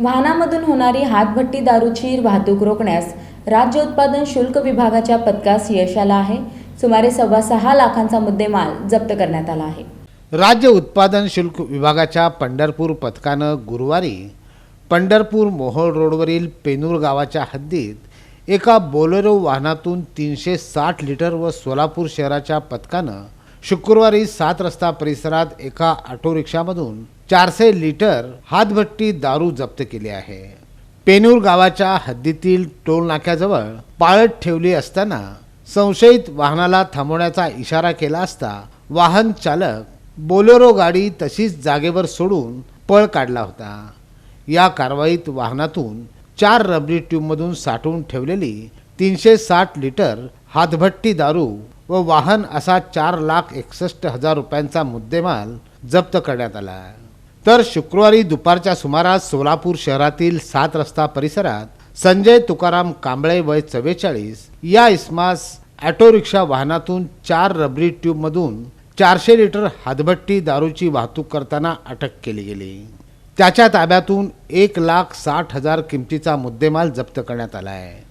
वाहनामधून होणारी हातभट्टी दारूची वाहतूक रोखण्यास राज्य उत्पादन शुल्क विभागाच्या पथकास यश आलं आहे. सुमारे सव्वा सहा लाखांचा मुद्देमाल जप्त करण्यात आला आहे. राज्य उत्पादन शुल्क विभागाच्या पंढरपूर पथकानं गुरुवारी पंढरपूर मोहोळ रोडवरील पेनूर गावाच्या हद्दीत एका बोलेरो वाहनातून तीनशे साठ लिटर व सोलापूर शहराच्या पथकानं शुक्रवारी सात रस्ता परिसरात एका ऑटो रिक्षामधून चारशे लिटर हातभट्टी दारू जप्त केली आहे. पेनूर गावाच्या हद्दीतील टोल नाक्याजवळ पाळत ठेवली असताना संशयित वाहनाला थांबवण्याचा इशारा केला असता वाहन चालक बोलेरो गाडी तशीच जागेवर सोडून पळ काढला होता. या कारवाईत वाहनातून चार रबरी ट्यूबमधून साठवून ठेवलेली तीनशे साठ लिटर हातभट्टी दारू व वाहन असा चार लाख एकसष्ट हजार रुपयांचा मुद्देमाल जप्त करण्यात आला. तर शुक्रवारी दुपारच्या सुमारास सोलापूर शहरातील सात रस्ता परिसरात संजय तुकाराम कांबळे वय चव्वेचाळीस या इस्मास ऑटो रिक्षा वाहनातून चार रबरी ट्यूबमधून चारशे लिटर हातभट्टी दारूची वाहतूक करताना अटक केली गेली. त्याच्या ताब्यातून एक लाख साठ हजार किमतीचा मुद्देमाल जप्त करण्यात आला आहे.